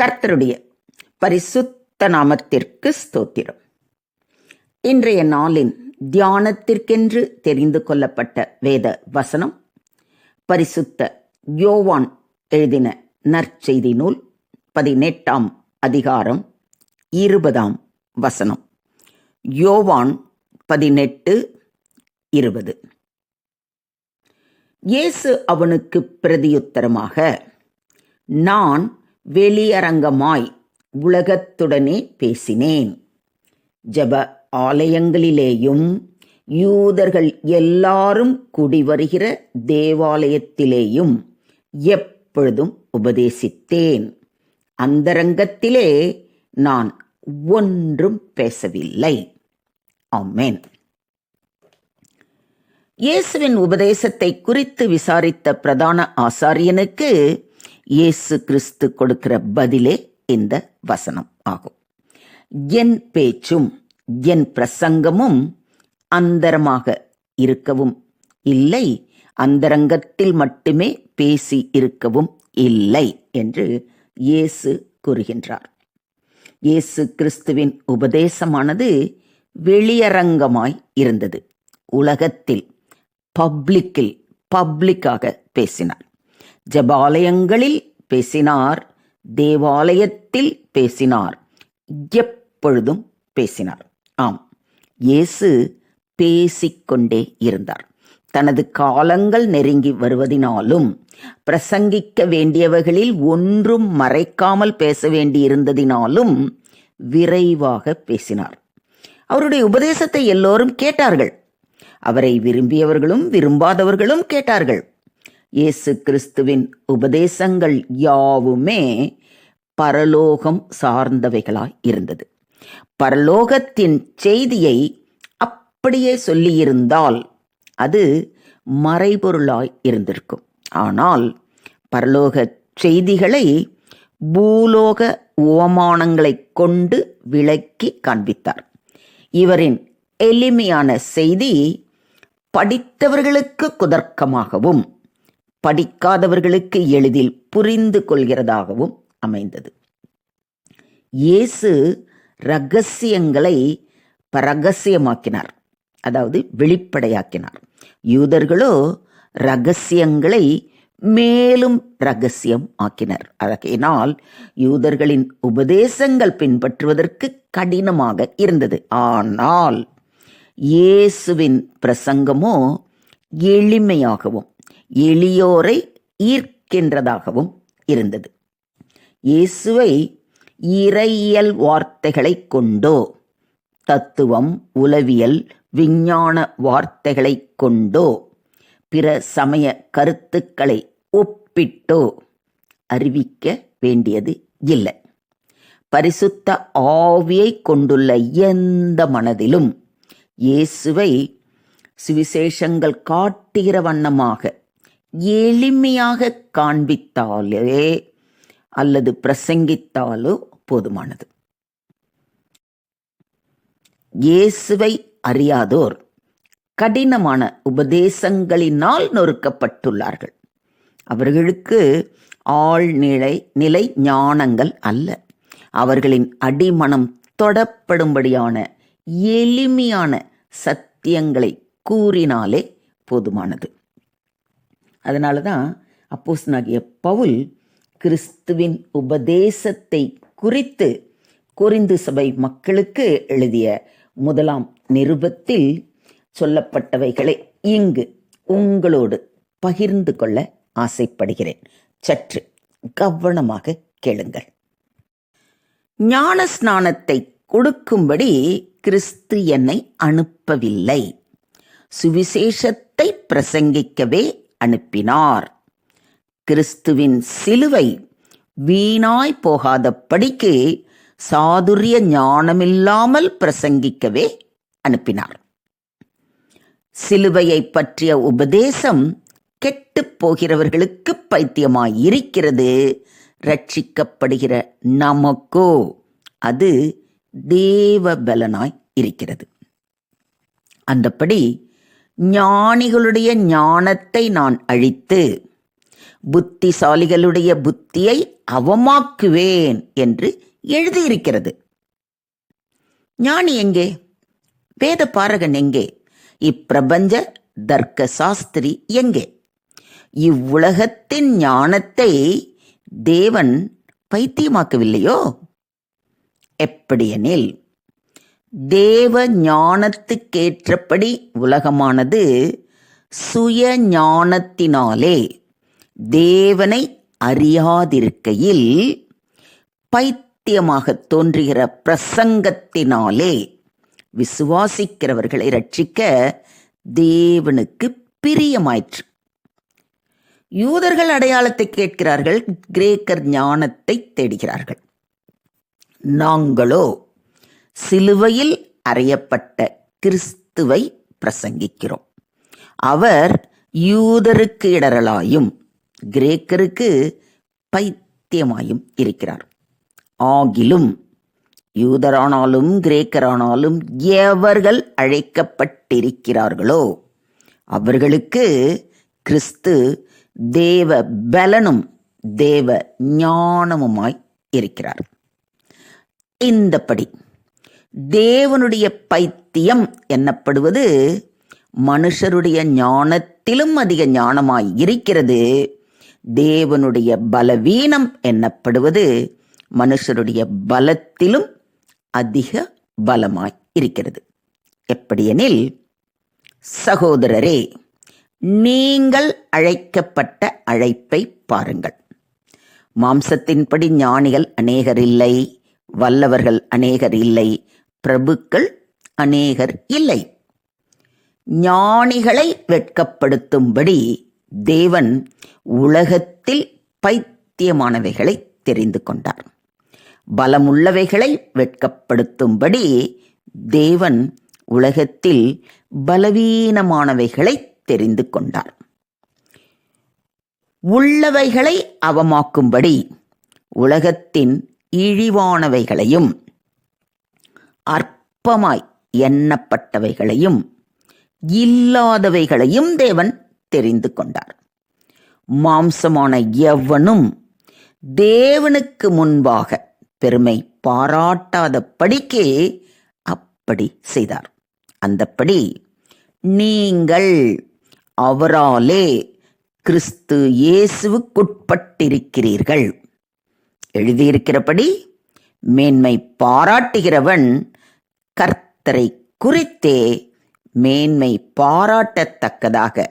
கர்த்தருடைய பரிசுத்த நாமத்திற்கு ஸ்தோத்திரம். இன்றைய நாளின் தியானத்திற்கென்று தெரிந்து கொள்ளப்பட்ட வேத வசனம் பரிசுத்த யோவான் எழுதின நற்செய்தி நூல் பதினெட்டாம் அதிகாரம் இருபதாம் வசனம். யோவான் பதினெட்டு இருபது. இயேசு அவனுக்கு பிரதியுத்தரமாக நான் வெளியரங்கமாய் உலகத்துடனே பேசினேன். ஜப ஆலயங்களிலேயும் யூதர்கள் எல்லாரும் குடிவருகிற தேவாலயத்திலேயும் எப்பொழுதும் உபதேசித்தேன். அந்தரங்கத்திலே நான் ஒன்றும் பேசவில்லை. ஆமென். இயேசுவின் உபதேசத்தை குறித்து விசாரித்த பிரதான ஆசாரியனுக்கு இயேசு கிறிஸ்து கொடுக்கிற பதிலே இந்த வசனம் ஆகும். என் பேச்சும் என் பிரசங்கமும் அந்தரமாக இருக்கவும் இல்லை. அந்தரங்கத்தில் மட்டுமே பேசி இருக்கவும் இல்லை என்று இயேசு கூறுகின்றார். இயேசு கிறிஸ்துவின் உபதேசமானது வெளியரங்கமாய் இருந்தது. உலகத்தில் பப்ளிக்கில் பப்ளிக்காக பேசினார். ஜபாலயங்களில் பேசினார் தேவாலயத்தில் பேசினார் எப்பொழுதும் பேசினார். ஆம் இயேசு பேசிக்கொண்டே இருந்தார். தனது காலங்கள் நெருங்கி வருவதினாலும் பிரசங்கிக்க வேண்டியவைகளில் ஒன்றும் மறைக்காமல் பேச வேண்டியிருந்ததினாலும் விரைவாக பேசினார். அவருடைய உபதேசத்தை எல்லோரும் கேட்டார்கள். அவரை விரும்பியவர்களும் விரும்பாதவர்களும் கேட்டார்கள். இயேசு கிறிஸ்துவின் உபதேசங்கள் யாவுமே பரலோகம் சார்ந்தவைகளாய் இருந்தது. பரலோகத்தின் செய்தியை அப்படியே சொல்லியிருந்தால் அது மறைபொருளாய் இருந்திருக்கும். ஆனால் பரலோக செய்திகளை பூலோக உவமானங்களைக் கொண்டு விளக்கி காண்பித்தார். இவரின் எளிமையான செய்தி படித்தவர்களுக்கு குதர்க்கமாகவும் படிக்காதவர்களுக்கு எளிதில் புரிந்து கொள்கிறதாகவும் அமைந்தது. இயேசு ரகசியங்களை பரகசியமாக்கினார். அதாவது வெளிப்படையாக்கினார். யூதர்களோ ரகசியங்களை மேலும் ரகசியம் ஆக்கினர் அதனால் யூதர்களின் உபதேசங்கள் பின்பற்றுவதற்கு கடினமாக இருந்தது. ஆனால் இயேசுவின் பிரசங்கமோ எளிமையாகவும் எளியோரை ஈர்க்கின்றதாகவும் இருந்தது. இயேசுவை இறையியல் வார்த்தைகளை கொண்டோ தத்துவம் உளவியல் விஞ்ஞான வார்த்தைகளை கொண்டோ பிற சமய கருத்துக்களை ஒப்பிட்டோ அறிவிக்க வேண்டியது இல்லை. பரிசுத்த ஆவியை கொண்டுள்ள எந்த மனதிலும் இயேசுவை சுவிசேஷங்கள் காட்டுகிற வண்ணமாக எளிமையாக காண்பித்தாலே அல்லது பிரசங்கித்தாலோ போதுமானது. இயேசுவை அறியாதோர் கடினமான உபதேசங்களினால் நொறுக்கப்பட்டுள்ளார்கள். அவர்களுக்கு ஆழ்நிலை நிலை ஞானங்கள் அல்ல. அவர்களின் அடிமனம் தொடப்படும்படியான எளிமையான சத்தியங்களை கூறினாலே போதுமானது. அதனால தான் அப்போஸ்னாகிய பவுல் கிறிஸ்துவின் உபதேசத்தை குறித்து குறிந்து சபை மக்களுக்கு எழுதிய முதலாம் நிருபத்தில் சொல்லப்பட்டவைகளை இங்கு உங்களோடு பகிர்ந்து கொள்ள ஆசைப்படுகிறேன். சற்று கவனமாக கேளுங்கள். ஞான ஸ்நானத்தை கொடுக்கும்படி கிறிஸ்து என்னை அனுப்பவில்லை. சுவிசேஷத்தை பிரசங்கிக்கவே அனுப்பினார். கிறிஸ்துவின் சிலுவை வீணாய் போகாத படிக்கு சாதுரிய ஞானமில்லாமல் பிரசங்கிக்கவே அனுப்பினார். சிலுவையை பற்றிய உபதேசம் கெட்டுப் போகிறவர்களுக்கு பைத்தியமாய் இருக்கிறது ரட்சிக்கப்படுகிற நமக்கோ அது தேவ பலனாய் இருக்கிறது. அந்தபடி ஞானிகளுடைய ஞானத்தை நான் அழித்து புத்திசாலிகளுடைய புத்தியை அவமாக்குவேன் என்று எழுதியிருக்கிறது. ஞானி எங்கே? வேத பாரகன் எங்கே? இப்பிரபஞ்ச தர்க்க சாஸ்திரி எங்கே? இவ்வுலகத்தின் ஞானத்தை தேவன் பைத்தியமாக்கவில்லையோ? எப்படியெனில் தேவ ஞானத்துக்கேற்றபடி உலகமானது சுய ஞானத்தினாலே தேவனை அறியாதிருக்கையில் பைத்தியமாக தோன்றுகிற பிரசங்கத்தினாலே விசுவாசிக்கிறவர்களை ரட்சிக்க தேவனுக்கு பிரியமாயிற்று. யூதர்கள் அடையாளத்தை கேட்கிறார்கள் கிரேக்கர் ஞானத்தை தேடுகிறார்கள். நாங்களோ சிலுவையில் அறையப்பட்ட கிறிஸ்துவை பிரசங்கிக்கிறோம். அவர் யூதருக்கு இடரலாயும் கிரேக்கருக்கு பைத்தியமாயும் இருக்கிறார். ஆகிலும் யூதரானாலும் கிரேக்கரானாலும் எவர்கள் அழைக்கப்பட்டிருக்கிறார்களோ அவர்களுக்கு கிறிஸ்து தேவ பலனும் தேவ ஞானமுமாய் இருக்கிறார். இந்தப்படி தேவனுடைய பைத்தியம் என்னப்படுவது மனுஷருடைய ஞானத்திலும் அதிக ஞானமாய் இருக்கிறது. தேவனுடைய பலவீனம் என்னப்படுவது மனுஷருடைய பலத்திலும் அதிக பலமாய் இருக்கிறது. எப்படியெனில் சகோதரரே நீங்கள் அழைக்கப்பட்ட அழைப்பை பாருங்கள். மாம்சத்தின்படி ஞானிகள் அநேகர் இல்லை வல்லவர்கள் அநேகர் இல்லை பிரபுக்கள் அநேகர் இல்லை. ஞானிகளை வெட்கப்படுத்தும்படி தேவன் உலகத்தில் பைத்தியமானவைகளை தெரிந்து கொண்டார். பலமுள்ளவைகளை வெட்கப்படுத்தும்படி தேவன் உலகத்தில் பலவீனமானவைகளை தெரிந்து கொண்டார். உள்ளவைகளை அவமாக்கும்படி உலகத்தின் இழிவானவைகளையும் அற்பமாய் எண்ணப்பட்டவைகளையும் இல்லாதவைகளையும் தேவன் தெரிந்து கொண்டார். மாம்சமான எவனும் தேவனுக்கு முன்பாக பெருமை பாராட்டாத படிக்கே அப்படி செய்தார். அந்தப்படி நீங்கள் அவராலே கிறிஸ்து இயேசுவுக்குட்பட்டிருக்கிறீர்கள். எழுதியிருக்கிறபடி மேன்மை பாராட்டுகிறவன் கர்த்தரை குறித்தே மேன்மை பாராட்டத்தக்கதாக.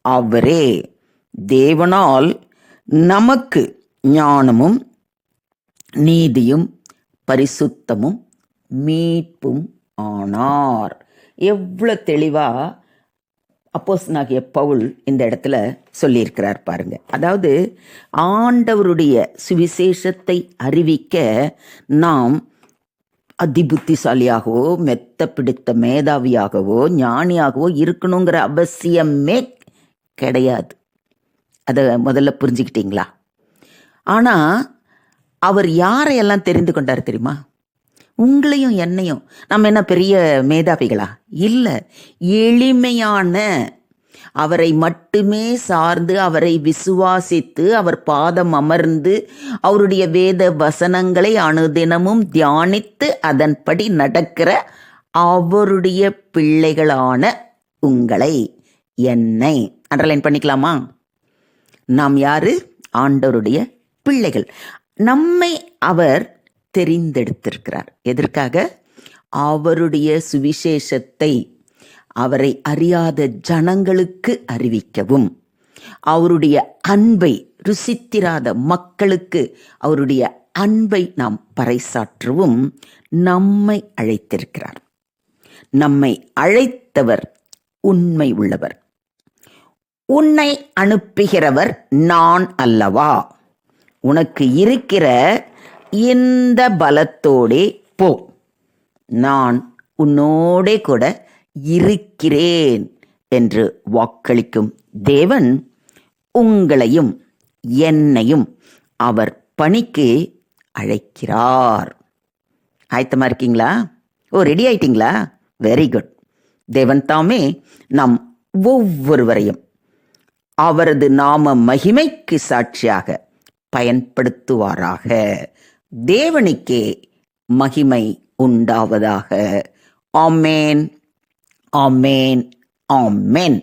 அவரே தேவனால் நமக்கு ஞானமும் நீதியும் பரிசுத்தமும் மீட்பும் ஆனார். எவ்வளோ தெளிவா அப்போஸ்தலனாகிய பவுல் இந்த இடத்துல சொல்லியிருக்கிறார் பாருங்க. அதாவது ஆண்டவருடைய சுவிசேஷத்தை அறிவிக்க நாம் அதிபுத்திசாலியாகவோ மெத்த பிடித்த மேதாவியாகவோ ஞானியாகவோ இருக்கணுங்கிற அவசியமே கிடையாது. அதை முதல்ல புரிஞ்சுக்கிட்டீங்களா? ஆனால் அவர் யாரையெல்லாம் தெரிந்து கொண்டார் தெரியுமா? உங்களையும் என்னையும். நம்ம என்ன பெரிய மேதாவிகளா? இல்லை எளிமையான அவரை மட்டுமே சார்ந்து அவரை விசுவாசித்து அவர் பாதம் அமர்ந்து அவருடைய வேத வசனங்களை அனுதினமும் தியானித்து அதன்படி நடக்கிற அவருடைய பிள்ளைகளான உங்களை என்னை. அண்டர்லைன் பண்ணிக்கலாமா? நாம் யாரு? ஆண்டவருடைய பிள்ளைகள். நம்மை அவர் தெரிந்தெடுத்திருக்கிறார். எதற்காக? அவருடைய சுவிசேஷத்தை அவரை அறியாத ஜனங்களுக்கு அறிவிக்கவும். அவருடைய அன்பை ருசித்திராத மக்களுக்கு அவருடைய அன்பை நாம் பறைசாற்றவும் நம்மை அழைத்திருக்கிறார். நம்மை அழைத்தவர் உண்மை உள்ளவர். உன்னை அனுப்புகிறவர் நான் அல்லவா? உனக்கு இருக்கிற இந்த பலத்தோடே போ. நான் உன்னோடே கூட இருக்கிறேன் என்று வாக்களிக்கும் தேவன் உங்களையும் என்னையும் அவர் பணிக்கு அழைக்கிறார். ஆயத்தமா இருக்கீங்களா? ஓ ரெடி ஆயிட்டீங்களா? வெரி குட் தேவன் தாமே நம் ஒவ்வொருவரையும் அவரது நாம மகிமைக்கு சாட்சியாக பயன்படுத்துவாராக. தேவனுக்கே மகிமை உண்டாவதாக. ஆமேன். ஆமேன் ஆமேன்